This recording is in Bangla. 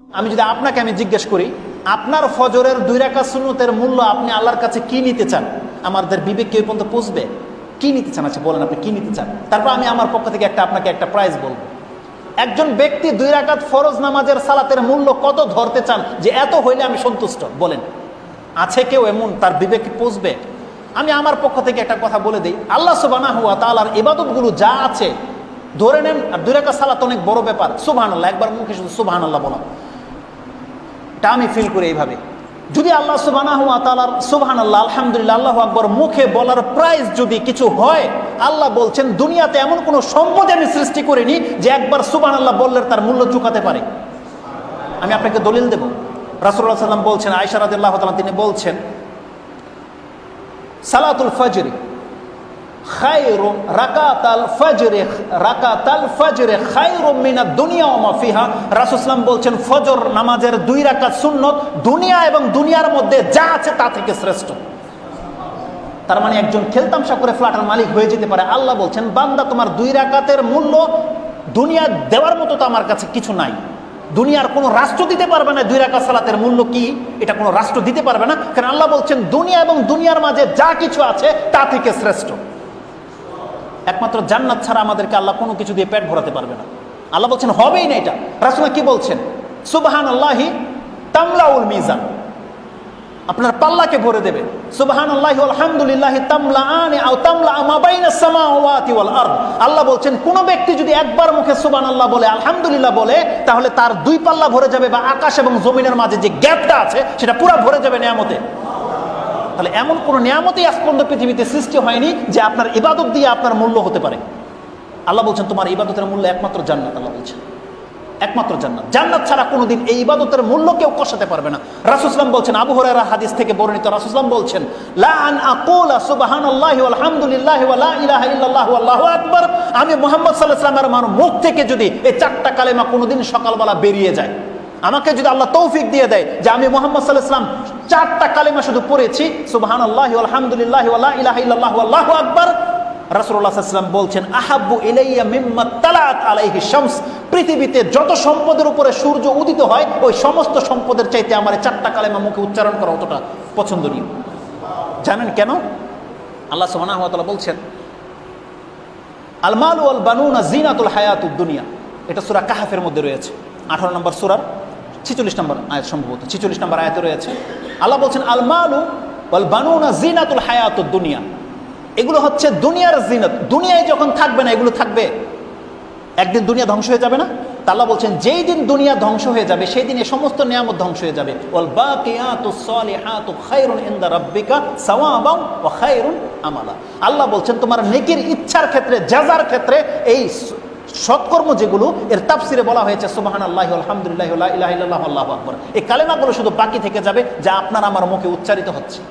আমি যদি আপনাকে আমি জিজ্ঞেস করি, আপনার ফজরের দুই রাকা সুন্নতের মূল্য আপনি আল্লাহর কাছে কি নিতে চান? আমাদের বিবেক কেউ পর্যন্ত পুষবে কি নিতে চান আচ্ছা বলেন আপনি কি নিতে চান? তারপর আমি আমার পক্ষ থেকে একটা আপনাকে একটা প্রাইজ বলব। একজন ব্যক্তি দুই রাকাত ফরজ নামাজের সালাতের মূল্য কত ধরতে চান যে এত হইলে আমি সন্তুষ্ট? বলেন। আছে কেউ এমন? তার বিবেক পুষবে আমি আমার পক্ষ থেকে একটা কথা বলে দিই। আল্লাহ সুবানা হুয়া তালার ইবাদতগুলো যা আছে, ধরে নেন, আর দুই রাকাত সালাত অনেক বড় ব্যাপার। সুবহান আল্লাহ একবার মুখে শুধু সুবহান আল্লাহ বলা। এটা আমি ফিল করি এইভাবে। যদি আল্লাহ সুবানা হুয়া সুবহান আল্লাহ আলহামদুলিল্লাহ, আল্লাহ আকবর মুখে বলার প্রাইজ যদি কিছু হয়, আল্লাহ বলছেন, দুনিয়াতে এমন কোনো সম্পদ আমি সৃষ্টি করিনি যে একবার সুবহান আল্লাহ বললে তার মূল্য চুকাতে পারে। আমি আপনাকে দলিল দেব। রাসুল্লাহ সাল্লাম বলছেন আয়সা রাদিল্লাহ তাআলা, তিনি বলছেন, সালাতুল ফজরি খায়রু রাকাতাল ফজরে রাকাতাল ফজরে খায়রু মিনাদ দুনিয়া ওয়া মা ফিহা। রাসূলুল্লাহ বলছেন, ফজর নামাজের দুই রাকাত সুন্নত দুনিয়া এবং দুনিয়ার মধ্যে যা আছে তা থেকে শ্রেষ্ঠ। তার মানে একজন খেলতামশা করে ফ্ল্যাটের মালিক হয়ে যেতে পারে। আল্লাহ বলছেন, বান্দা, তোমার দুই রাকাতের মূল্য দুনিয়া দেওয়ার মতো তো আমার কাছে কিছু নাই। দুনিয়ার কোনো রাষ্ট্র দিতে পারবে না দুই রাকাত সালাতের মূল্য কি? এটা কোনো রাষ্ট্র দিতে পারবে না। কারণ আল্লাহ বলছেন, দুনিয়া এবং দুনিয়ার মাঝে যা কিছু আছে তা থেকে শ্রেষ্ঠ। একমাত্র জান্নাত ছাড়া আমাদেরকে আল্লাহ কোনো কিছু দিয়ে পেট ভরাতে পারবে না। আল্লাহ বলছেন, হবেই না এটা। রাসুলা কি বলছেন? সুবাহান আল্লাহি তামলাউল মিজান। আপনার পাল্লাকে ভরে দেবে। সুবাহান আল্লাহি আলহামদুলিল্লাহ তামলা আনে আও তামলা আমাবাইনা সামাওয়াতি ওয়াল আরদ। আল্লাহ বলছেন, কোন ব্যক্তি যদি একবার মুখে সুবহান আল্লাহ বলে, আলহামদুলিল্লাহ বলে, তাহলে তার দুই পাল্লা ভরে যাবে বা আকাশ এবং জমিনের মাঝে যে গ্যাপটা আছে, সেটা পুরো ভরে যাবে নিয়ামতে। তাহলে এমন কোনো নিয়ামতই আজ পর্যন্ত পৃথিবীতে সৃষ্টি হয়নি যে আপনার ইবাদত দিয়ে আপনার মূল্য হতে পারে। আল্লাহ বলছেন, তোমার ইবাদতের মূল্য একমাত্র জান্নাত, আল্লাহ বলছেন। একমাত্র জান্নাত। জান্নাত ছাড়া কোনোদিন এই ইবাদতের মূল্য কেউ কষাতে পারবে না। রাসুসলাম বলছেন, আবু হরারা হাদিস থেকে বর্ণিত রাসুসলাম বলছেন, লা আন আকুলা সুবহানাল্লাহি আলহামদুলিল্লাহি ওয়া লা ইলাহা ইল্লাল্লাহু আল্লাহু আকবার। আমি মুহাম্মদ সাল্লাল্লাহু আলাইহি ওয়াসাল্লামের মুখ থেকে যদি এই চারটা কালেমা কোনোদিন সকালবেলা বেরিয়ে যায় আমাকে যদি আল্লাহ তৌফিক দিয়ে দেয় যে আমি মোহাম্মদ সাল্লাহ চারটা কালেমা শুধু পড়েছি সুবাহান আল্লাহ আলহামদুলিল্লাহ ইলাহ ইল্লাহ আল্লাহ আকবর। রাসুল্লাহাম বলছেন, আহাব্বু ইলাইয়া মিম্মা তালাত আলাইহি শামস। পৃথিবীতে যত সম্পদের উপরে সূর্য উদিত হয়, ওই সমস্ত সম্পদের চাইতে আমার চারটা কালেমা মুখে উচ্চারণ করা অতটা পছন্দনীয়। জানেন কেন? আল্লাহ সুবহানাহু ওয়া তাআলা বলছেন, আলমাল ওয়াল বানুনা জিনাতুল হায়াতুদ দুনিয়া। এটা সূরা কাহাফের মধ্যে রয়েছে। আঠারো নম্বর সুরার ছিচল্লিশ নম্বর আয়াত সম্ভবত, ছিচল্লিশ নম্বর আয়াতে রয়েছে। আল্লাহ বলছেন, আলমালু ওয়াল বানুনা জিনাতুল হায়াত দুনিয়া। এগুলো হচ্ছে দুনিয়ার জিনত। দুনিয়ায় যখন থাকবে না, এগুলো থাকবে। একদিন দুনিয়া ধ্বংস হয়ে যাবে না? তা আল্লাহ বলছেন, যেই দিন দুনিয়া ধ্বংস হয়ে যাবে, সেই দিন এই সমস্ত নিয়ামত ধ্বংস হয়ে যাবে। ওয়াল বাকিয়াতু সালিহাতু খায়রুন ইনদা রাব্বিকা সাওয়াবান ওয়া খায়রুন আমালা। আল্লাহ বলছেন, তোমার নেকির ইচ্ছার ক্ষেত্রে জাজার ক্ষেত্রে, এই সৎকর্ম যেগুলো, এর তাফসিরে বলা হয়েছে সুবাহান আল্লাহ আলহামদুলিল্লাহ ইলাহ আল্লাহ আকবার। এই কালেমাগুলো শুধু বাকি থেকে যাবে, যা আপনার আমার মুখে উচ্চারিত হচ্ছে।